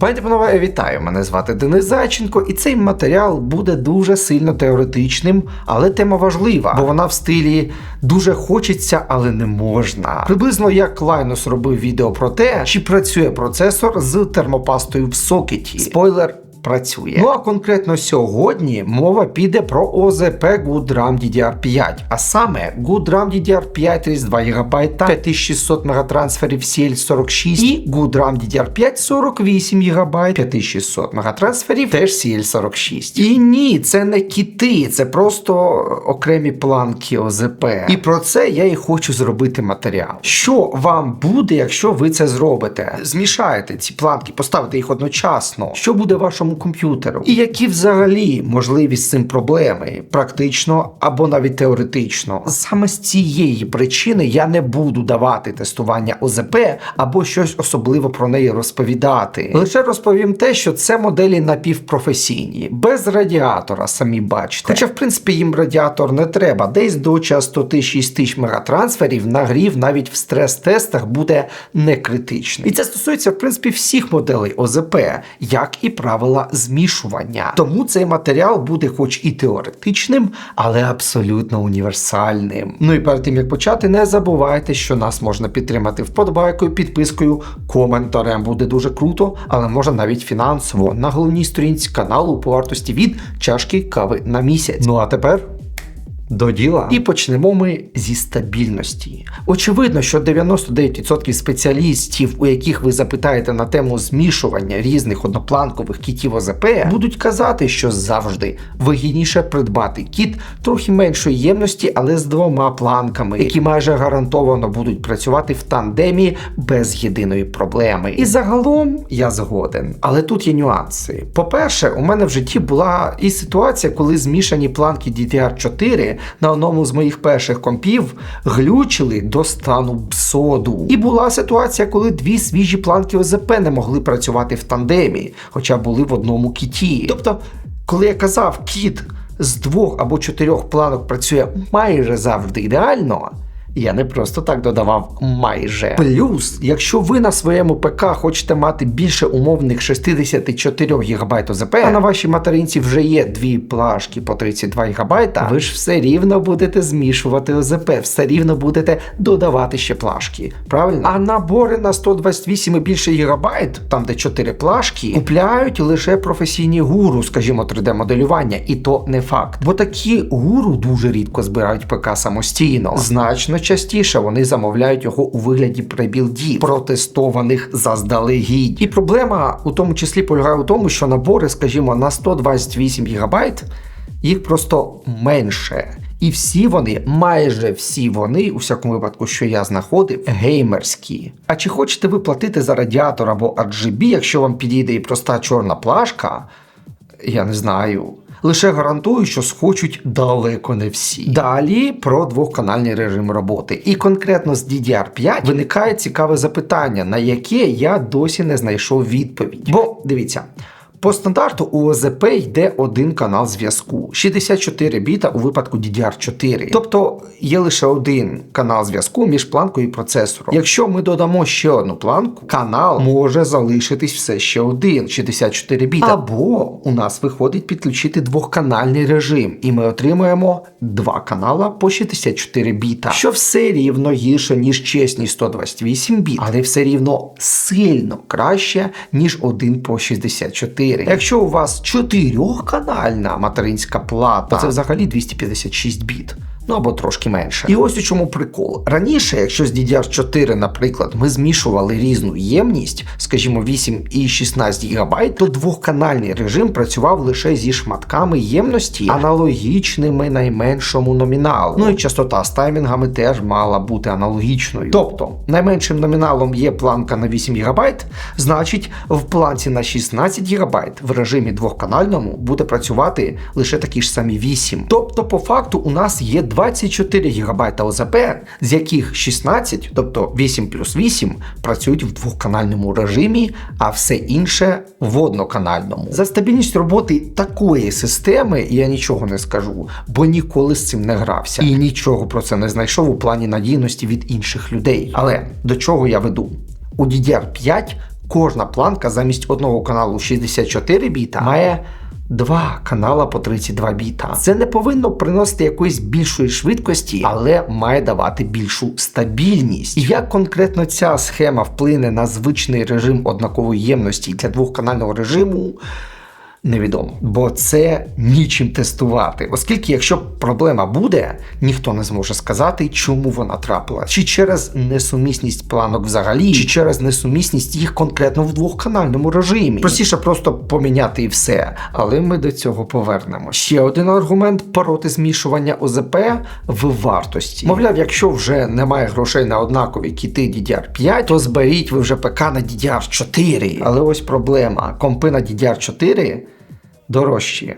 Пані панове, вітаю! Мене звати Денис Зайченко, і цей матеріал буде дуже сильно теоретичним, але тема важлива, бо вона в стилі дуже хочеться, але не можна. Приблизно як Лайнус робив відео про те, чи працює процесор з термопастою в сокеті. Спойлер. Працює. Ну а конкретно сьогодні мова піде про ОЗП GoodRAM DDR5, а саме GoodRAM DDR5 32 ГБ, 5600 мегатрансферів CL46 і GoodRAM DDR5 48 ГБ, 5600 мегатрансферів теж CL46. І ні, це не кіти, це просто окремі планки ОЗП. І про це я і хочу зробити матеріал. Що вам буде, якщо ви це зробите? Змішаєте ці планки, поставите їх одночасно. Що буде вашому комп'ютеру? І які взагалі можливі з цим проблеми, практично або навіть теоретично? Саме з цієї причини я не буду давати тестування ОЗП або щось особливо про неї розповідати. Лише розповім те, що це моделі напівпрофесійні, без радіатора, самі бачите. Хоча, в принципі, їм радіатор не треба. Десь до частоти 6000 мегатрансферів нагрів навіть в стрес-тестах буде не критичний. І це стосується, в принципі, всіх моделей ОЗП, як і правила змішування. Тому цей матеріал буде хоч і теоретичним, але абсолютно універсальним. Ну і перед тим як почати, не забувайте, що нас можна підтримати вподобайкою, підпискою, коментарем буде дуже круто, але можна навіть фінансово на головній сторінці каналу по вартості від чашки кави на місяць. Ну а тепер. До діла. І почнемо ми зі стабільності. Очевидно, що 99% спеціалістів, у яких ви запитаєте на тему змішування різних однопланкових кітів ОЗП, будуть казати, що завжди вигідніше придбати кіт трохи меншої ємності, але з двома планками, які майже гарантовано будуть працювати в тандемі без єдиної проблеми. І загалом я згоден. Але тут є нюанси. По-перше, у мене в житті була і ситуація, коли змішані планки DDR4 на одному з моїх перших компів глючили до стану псоду. І була ситуація, коли дві свіжі планки ОЗП не могли працювати в тандемі, хоча були в одному кіті. Тобто, коли я казав, кіт з двох або чотирьох планок працює майже завжди ідеально. Я не просто так додавав майже. Плюс, якщо ви на своєму ПК хочете мати більше умовних 64 ГБ ОЗП, а на вашій материнці вже є дві плашки по 32 ГБ, ви ж все рівно будете змішувати ОЗП, все рівно будете додавати ще плашки. Правильно? А набори на 128 і більше гігабайт, там де 4 плашки, купляють лише професійні гуру, скажімо, 3D-моделювання, і то не факт. Бо такі гуру дуже рідко збирають ПК самостійно. Значно частіше вони замовляють його у вигляді пребілдів, протестованих заздалегідь. І проблема у тому числі полягає у тому, що набори, скажімо, на 128 ГБ, їх просто менше. І всі вони, майже всі вони, у всякому випадку, що я знаходив, геймерські. А чи хочете ви платити за радіатор або RGB, якщо вам підійде і проста чорна плашка? Я не знаю. Лише гарантую, що схочуть далеко не всі. Далі про двохканальний режим роботи. І конкретно з DDR5 виникає цікаве запитання, на яке я досі не знайшов відповідь. Бо дивіться. По стандарту у ОЗП йде один канал зв'язку 64 біта у випадку DDR4. Тобто є лише один канал зв'язку між планкою і процесором. Якщо ми додамо ще одну планку, канал може залишитись все ще один 64 біта. Або у нас виходить підключити двохканальний режим, і ми отримуємо два канала по 64 біта, що все рівно гірше, ніж чесні 128 біт, але все рівно сильно краще, ніж один по 64. Якщо у вас чотирьохканальна материнська плата, то це взагалі 256 біт. Ну або трошки менше. І ось у чому прикол. Раніше, якщо з DDR4, наприклад, ми змішували різну ємність, скажімо, 8 і 16 ГБ, то двохканальний режим працював лише зі шматками ємності, аналогічними найменшому номіналу. Ну і частота з таймінгами теж мала бути аналогічною. Тобто, найменшим номіналом є планка на 8 ГБ, значить, в планці на 16 ГБ в режимі двохканальному буде працювати лише такі ж самі 8. Тобто, по факту, у нас є два 24 ГБ ОЗП, з яких 16, тобто 8 плюс 8, працюють в двохканальному режимі, а все інше в одноканальному. За стабільність роботи такої системи я нічого не скажу, бо ніколи з цим не грався і нічого про це не знайшов у плані надійності від інших людей. Але до чого я веду? У DDR5 кожна планка замість одного каналу 64 біта має два канала по 32 біта. Це не повинно приносити якоїсь більшої швидкості, але має давати більшу стабільність. І як конкретно ця схема вплине на звичний режим однакової ємності для двохканального режиму? Невідомо, бо це нічим тестувати, оскільки якщо проблема буде, ніхто не зможе сказати, чому вона трапила, чи через несумісність планок взагалі, чи через несумісність їх конкретно в двохканальному режимі. Простіше просто поміняти і все. Але ми до цього повернемо. Ще один аргумент проти змішування ОЗП в вартості. Мовляв, якщо вже немає грошей на однакові кіти DDR5, то зберіть ви вже ПК на DDR4. Але ось проблема: компи на DDR4 дорожчі.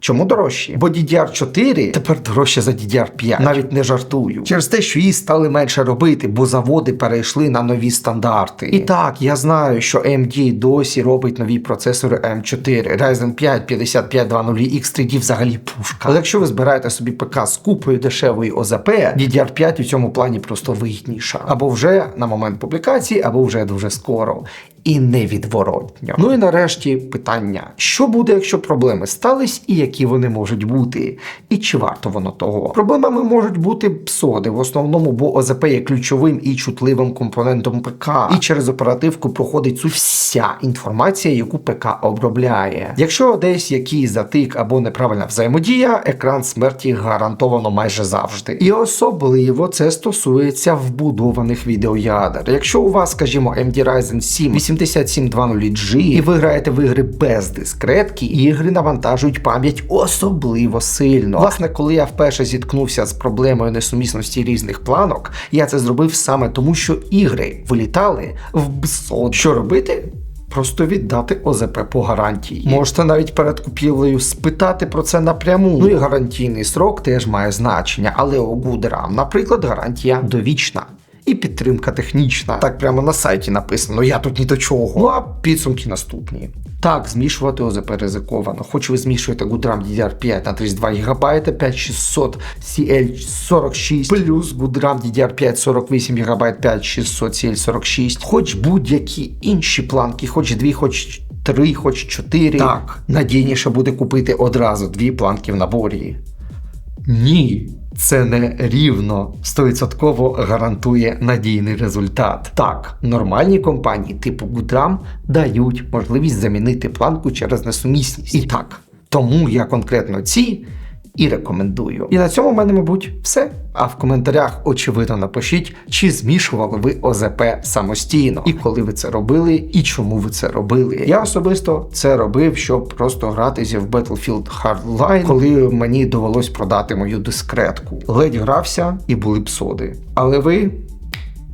Чому дорожчі? Бо DDR4 тепер дорожче за DDR5. Навіть не жартую. Через те, що її стали менше робити, бо заводи перейшли на нові стандарти. І так, я знаю, що AMD досі робить нові процесори M4. Ryzen 5 5520X 3D взагалі пушка. Але якщо ви збираєте собі ПК з купою дешевої ОЗП, DDR5 у цьому плані просто вигідніша. Або вже на момент публікації, або вже дуже скоро. І невідворотньо. Ну і нарешті питання: що буде, якщо проблеми стались, і які вони можуть бути, і чи варто воно того? Проблемами можуть бути псоди в основному, бо ОЗП є ключовим і чутливим компонентом ПК, і через оперативку проходить суть вся інформація, яку ПК обробляє. Якщо десь якийсь затик або неправильна взаємодія, екран смерті гарантовано майже завжди. І особливо це стосується вбудованих відеоядер. Якщо у вас, скажімо, AMD Ryzen 7 8720G, і ви граєте в ігри без дискретки, ігри навантажують пам'ять особливо сильно. Власне, коли я вперше зіткнувся з проблемою несумісності різних планок, я це зробив саме тому, що ігри вилітали в бсот. Що робити? Просто віддати ОЗП по гарантії. Можете навіть перед купівлею спитати про це напряму. Ну і гарантійний срок теж має значення, але у Гудерам, наприклад, гарантія довічна. Підтримка технічна. Так прямо на сайті написано, я тут ні до чого. Ну а підсумки наступні. Так, змішувати ОЗП ризиковано. Хоч ви змішуєте Гудрам DDR5 на 32 ГБ 5600 CL46 плюс Гудрам DDR5 48 ГБ 5600 CL46, хоч будь-які інші планки, хоч дві, хоч три, хоч чотири. Так, надійніше буде купити одразу дві планки в наборі. Ні, це не рівно 100% гарантує надійний результат. Так, нормальні компанії типу Гудрам дають можливість замінити планку через несумісність. І так, тому я конкретно ці і рекомендую. І на цьому в мене, мабуть, все. А в коментарях очевидно напишіть, чи змішували ви ОЗП самостійно, і коли ви це робили, і чому ви це робили. Я особисто це робив, щоб просто гратися в Battlefield Hardline, коли мені довелось продати мою дискретку. Ледь грався і були псоди. Але ви.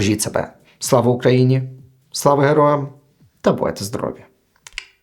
Бережіть себе. Слава Україні! Слава героям! Та будьте здорові!